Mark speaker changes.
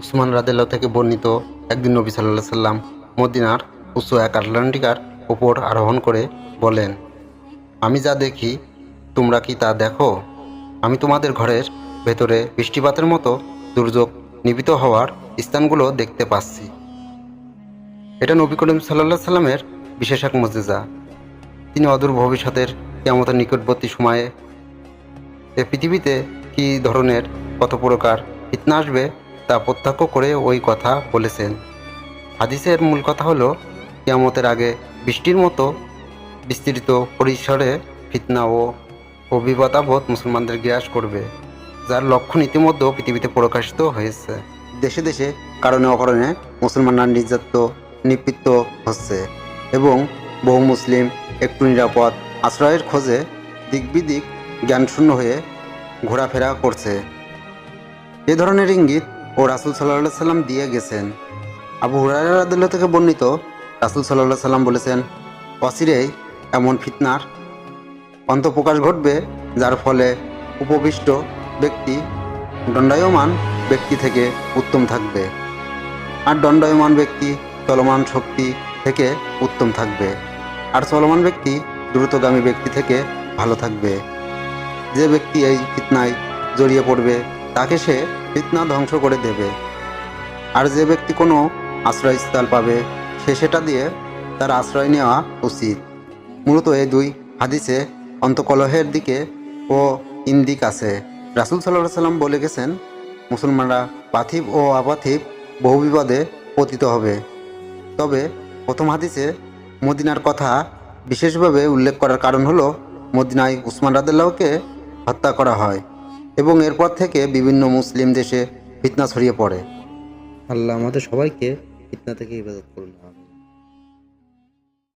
Speaker 1: উসমান রাদেল্লাহ থেকে বর্ণিত একদিন নবী সাল্লাহ সাল্লাম মদিনার উচ্চ এক আটলান্টিকার ওপর আরোহণ করে বলেন, আমি যা দেখি, তোমরা কি তা দেখো? আমি তোমাদের ঘরের ভেতরে বৃষ্টিপাতের মতো দুর্যোগ নিবিত হওয়ার স্থানগুলো দেখতে পাচ্ছি। এটা নবী করিম সাল্লাহ সাল্লামের বিশেষ এক মজেজা। তিনি অদূর ভবিষ্যতের কেমতের নিকটবর্তী সময়ে এ পৃথিবীতে কী ধরনের কত প্রকার ফিতনা আসবে তা প্রত্যক্ষ করে ওই কথা বলেছেন। হাদিসের মূল কথা হলো, কেয়ামতের আগে বৃষ্টির মতো বিস্তৃত পরিসরে ফিতনা ও অভিজ্ঞতাবোধ মুসলমানদের গ্রাস করবে, যার লক্ষণ ইতিমধ্যে পৃথিবীতে প্রকাশিত হয়েছে। দেশে দেশে কারণে অকারণে মুসলমানরা নির্যাতিত, নিপীড়িত হচ্ছে এবং বহু মুসলিম একটু নিরাপদ আশ্রয়ের খোঁজে দিকবিদিক জ্ঞানশূন্য হয়ে ঘোরাফেরা করছে। এ ধরনের ইঙ্গিত ও রাসুল সাল্লাহ সাল্লাম দিয়ে গেছেন। আবু হুরাইরাদুল্লাহ থেকে বর্ণিত, রাসুল সাল্লাহ সাল্লাম বলেছেন, অচিরেই এমন ফিতনার অন্তঃপ্রকাশ ঘটবে, যার ফলে উপবিষ্ট ব্যক্তি, দণ্ডায়মান ব্যক্তি থেকে উত্তম থাকবে আর দণ্ডায়মান ব্যক্তি চলমান শক্তি থেকে উত্তম থাকবে আর চলমান ব্যক্তি দ্রুতগামী ব্যক্তি থেকে ভালো থাকবে। যে ব্যক্তি এই ফিতনায় জড়িয়ে পড়বে, তাকে সে ফিতনা ধ্বংস করে দেবে। আর যে ব্যক্তি কোনো আশ্রয়স্থল পাবে, সে সেটা দিয়ে তার আশ্রয় নেওয়া উচিত। মূলত এই দুই হাদিসে অন্তকলহের দিকে ও ইন্দিক আছে। রাসুল সাল্লাহ সাল্লাম বলে গেছেন, মুসলমানরা পাথিব ও আপাথিব বহু বিপদে পতিত হবে। তবে প্রথম হাদিসে মদিনার কথা বিশেষভাবে উল্লেখ করার কারণ হলো, মদিনায় উসমান রাদেল্লাহকে হত্যা করা হয়। এবং এরপর থেকে বিভিন্ন মুসলিম দেশে ফিতনা ছড়িয়ে পড়ে। আল্লাহ আমাদের সবাইকে ফিতনা থেকে ইবাদত করুন